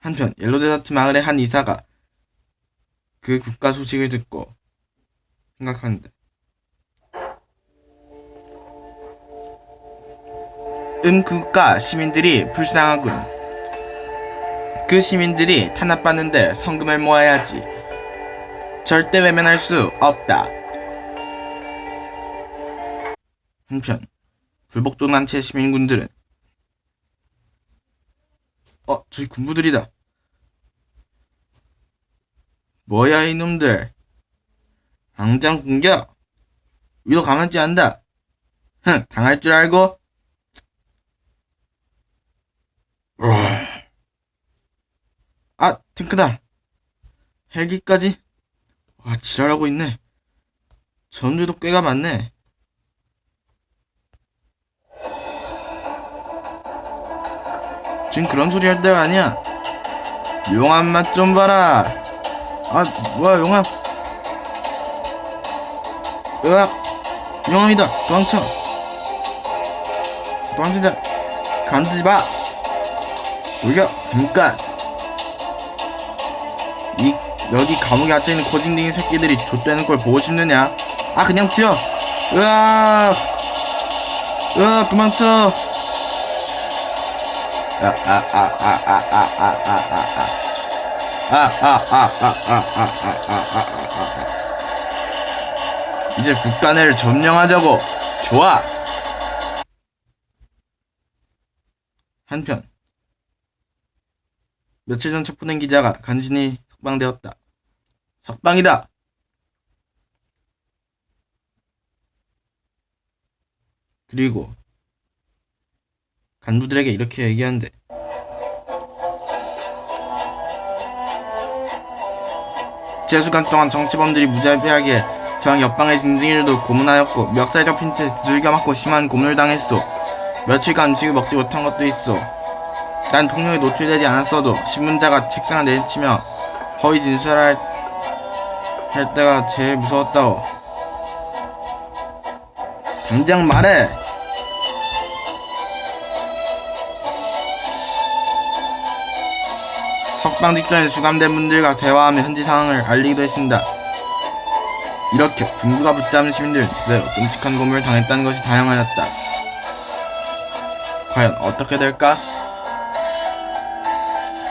한편 옐로데저트 마을의 한 이사가 그 국가 소식을 듣고 생각하는데 은 국가 시민들이 불쌍하군. 그 시민들이 탄압받는데 성금을 모아야지. 절대 외면할 수 없다. 한편 불복종단체 시민군들은 어 저기 군부들이다. 뭐야 이놈들. 당장 공격. 위로 가만지 않다. 흥 당할 줄 알고. 아 탱크다. 헬기까지. 와 지랄하고 있네. 전류도 꽤가 많네. 지금 그런 소리 할 때가 아니야. 용암 맛 좀 봐라. 아, 뭐야, 용암. 으악! 용암이다! 도망쳐! 도망치자! 간지 마! 돌려! 잠깐! 이, 여기 감옥에 갇혀 있는 코징딩이 새끼들이 좆되는 걸 보고 싶느냐? 아, 그냥 튀어! 으악! 으악, 도망쳐! 이제 국간을 점령하자고. 좋아. 한편 며칠 전 첩보낸 기자가 간신히 석방되었다. 석방이다. 그리고 간부들에게 이렇게 얘기하는데 재수간 동안 정치범들이 무자비하게 저항 옆방의 징징이를 고문하였고 멱살 접힌 채 두들겨 맞고 심한 고문을 당했소. 며칠간 음식을 먹지 못한 것도 있어. 난 폭력에 노출되지 않았어도 신문자가 책상을 내리치며 허위 진술할 할 때가 제일 무서웠다오. 당장 말해. 석방 직전에 수감된 분들과 대화하며 현지 상황을 알리기도 했습니다. 이렇게 군부가 붙잡은 시민들은 제대로 끔찍한 고문을 당했다는 것이 다양하였다. 과연 어떻게 될까?